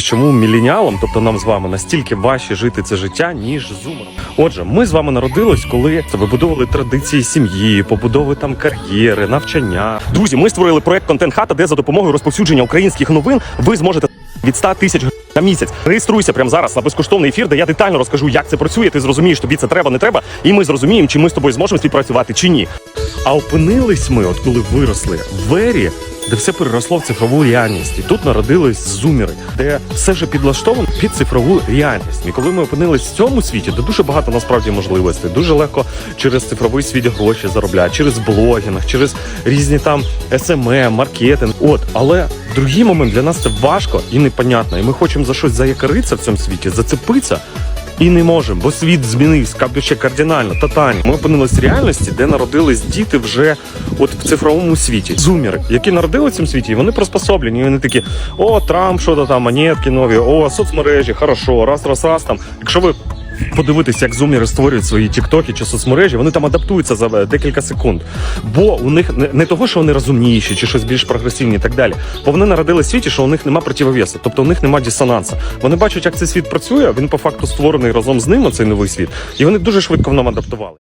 Чому мілініалам, тобто нам з вами, настільки важче жити це життя, ніж зумерам? Отже, ми з вами народились, коли вибудовували традиції сім'ї, побудови там кар'єри, навчання. Друзі, ми створили проект Контент Хата, де за допомогою розповсюдження українських новин ви зможете від 100 тисяч на місяць. Реєструйся прямо зараз на безкоштовний ефір, де я детально розкажу, як це працює. Ти зрозумієш, тобі це треба, не треба, і ми зрозуміємо, чи ми з тобою зможемо співпрацювати чи ні. А опинились ми, от коли виросли в ері, де все переросло в цифрову реальність. І тут народились зумери, де все вже підлаштовано під цифрову реальність. І коли ми опинились в цьому світі, де дуже багато насправді можливостей, дуже легко через цифровий світ гроші заробляти, через блогінг, через різні там SMM, маркетинг. От, але другий момент для нас це важко і непонятно. І ми хочемо за щось заякоритися в цьому світі, зацепитися. І не можемо, бо світ змінився ще кардинально, тотально. Ми опинилися в реальності, де народились діти вже от в цифровому світі. Зумери, які народилися в цьому світі, вони приспособлені. Вони такі: о, Трамп, що то там, монетки нові, о, соцмережі, хорошо, раз, раз, раз там. Якщо ви подивитись, як зумери створюють свої тіктоки чи соцмережі, вони там адаптуються за е, декілька секунд. Бо у них не, того, що вони розумніші чи щось більш прогресивні і так далі. Бо вони народили світі, що у них нема противовесу, тобто у них нема дисонансу. Вони бачать, як цей світ працює. Він по факту створений разом з ними, цей новий світ, і вони дуже швидко в ньому адаптували.